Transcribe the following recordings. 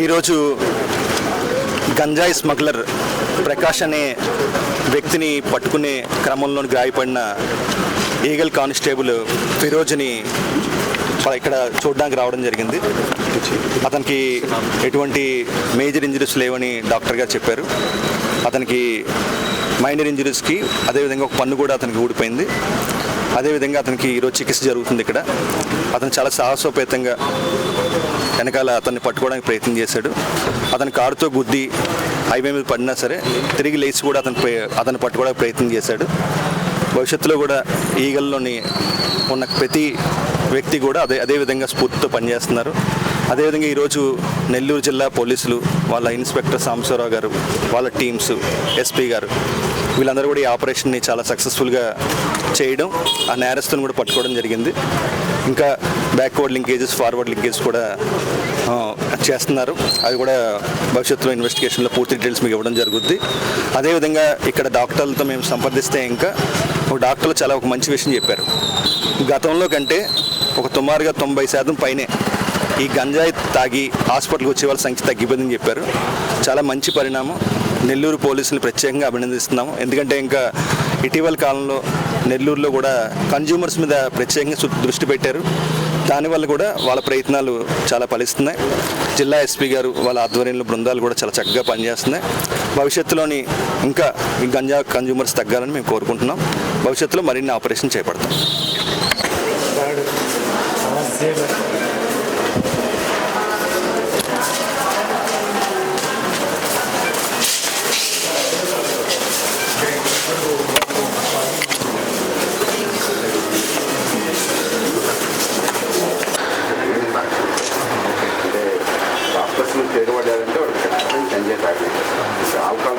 ఈరోజు గంజాయి స్మగ్లర్ ప్రకాష్ అనే వ్యక్తిని పట్టుకునే క్రమంలో గాయపడిన ఈగల్ కానిస్టేబుల్ ఫిరోజ్ని ఇక్కడ చూడడానికి రావడం జరిగింది. అతనికి ఎటువంటి మేజర్ ఇంజరీస్ లేవని డాక్టర్ గారు చెప్పారు. అతనికి మైనర్ ఇంజరీస్కి అదేవిధంగా ఒక పన్ను కూడా అతనికి ఊడిపోయింది. అదేవిధంగా అతనికి ఈరోజు చికిత్స జరుగుతుంది ఇక్కడ. అతను చాలా సాహసోపేతంగా వెనకాల అతన్ని పట్టుకోవడానికి ప్రయత్నం చేశాడు. అతని కారుతో గుద్ది హైవే మీద పడినా సరే తిరిగి లేచి కూడా అతను అతను పట్టుకోవడానికి ప్రయత్నం చేశాడు. భవిష్యత్తులో కూడా ఈగల్లోని ఉన్న ప్రతి వ్యక్తి కూడా అదే అదే విధంగా స్ఫూర్తితో పనిచేస్తున్నారు. అదేవిధంగా ఈరోజు నెల్లూరు జిల్లా పోలీసులు వాళ్ళ ఇన్స్పెక్టర్ సాంబశివరావు గారు వాళ్ళ టీమ్స్ ఎస్పీ గారు వీళ్ళందరూ కూడా ఈ ఆపరేషన్ని చాలా సక్సెస్ఫుల్గా చేయడం ఆ నేరస్తుని కూడా పట్టుకోవడం జరిగింది. ఇంకా బ్యాక్వర్డ్ లింకేజెస్ ఫార్వర్డ్ లింకేజెస్ కూడా చేస్తున్నారు. అది కూడా భవిష్యత్తులో ఇన్వెస్టిగేషన్లో పూర్తి డీటెయిల్స్ మీకు ఇవ్వడం జరుగుద్ది. అదేవిధంగా ఇక్కడ డాక్టర్లతో మేము సంప్రదిస్తే ఇంకా ఒక డాక్టర్లు చాలా ఒక మంచి విషయం చెప్పారు. గతంలో కంటే ఒక సుమారుగా తొంభై శాతం పైనే ఈ గంజాయి తాగి హాస్పిటల్కి వచ్చే వాళ్ళ సంఖ్య తగ్గిపోయిందని చెప్పారు. చాలా మంచి పరిణామం. నెల్లూరు పోలీసులు ప్రత్యేకంగా అభినందిస్తున్నాం ఎందుకంటే ఇంకా ఇటీవల కాలంలో నెల్లూరులో కూడా కన్జ్యూమర్స్ మీద ప్రత్యేకంగా దృష్టి పెట్టారు. దానివల్ల కూడా వాళ్ళ ప్రయత్నాలు చాలా ఫలిస్తున్నాయి. జిల్లా ఎస్పీ గారు వాళ్ళ ఆధ్వర్యంలో బృందాలు కూడా చాలా చక్కగా పనిచేస్తున్నాయి. భవిష్యత్తులోని ఇంకా ఈ గంజా కన్జ్యూమర్స్ తగ్గాలని మేము కోరుకుంటున్నాం. భవిష్యత్తులో మరిన్ని ఆపరేషన్ చేపడతాం.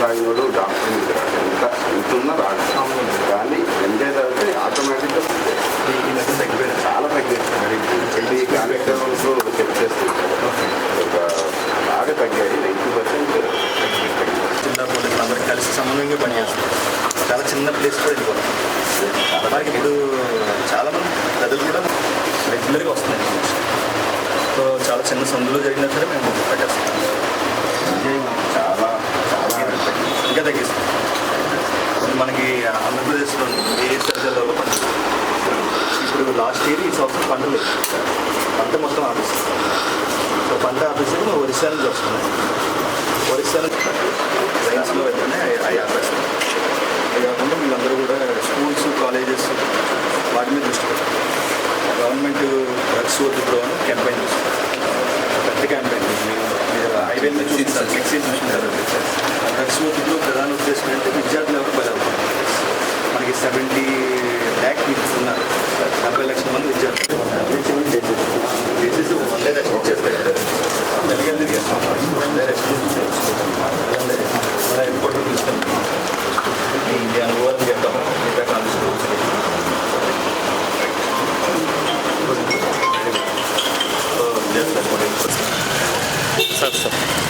తాగినోడు డాక్టర్ నుంచి రాడు ఎంత రాడు కానీ గంజాయి తాగితే ఆటోమేటిక్గా చాలా తగ్గింది మరి చెల్లి కానిస్టేబుల్స్ చెక్ చేస్తుంటారు ఒక బాగా తగ్గాయి. నైంటీ పర్సెంట్ జిల్లా పోలీసులు అందరూ కలిసి సమన్వయంగా పనిచేస్తారు చాలా చిన్న ప్లేస్ కూడా వెళ్ళిపోతాం మనకి ఇప్పుడు చాలామంది ప్రజలు కూడా రెగ్యులర్గా వస్తున్నాయి. సో చాలా చిన్న సందులో జరిగినా సరే మేము పట్టేస్తాం. చాలా చాలా ఇంకా తగ్గిస్తాం ఇప్పుడు మనకి ఆంధ్రప్రదేశ్లో ఏ జిల్లాలో పంట ఇప్పుడు లాస్ట్ ఇయర్ ఈ సంవత్సరం పంట లేదు. పంట మొత్తం ఆఫీస్ సో పంట ఆపేసి మేము ఒరిస్సా నుంచి వస్తున్నాం ఒరిస్సా నుంచి రైన్స్లో వెళ్తేనే అవి ఆపేస్తాం అది కాకుండా వీళ్ళందరూ కూడా స్కూల్స్ కాలేజెస్ వాటి మీద దృష్టి పెట్టారు గవర్నమెంట్ డ్రగ్స్ వద్దు బ్రో అని క్యాంపెయిన్ చేస్తారు. పెద్ద క్యాంపెయిన్. మీరు హైవే మీద చూస్తారు సిక్స్ చూసినారు డ్రగ్స్ వద్దు బ్రో ప్రధాన విద్యార్థులు ఎవరు బలవుతారు మనకి సెవెంటీ ల్యాక్ పీపుల్స్ ఉన్నారు డెబ్బై లక్షల మంది విద్యార్థులు చేసేసి వన్ సార్ రెస్ట్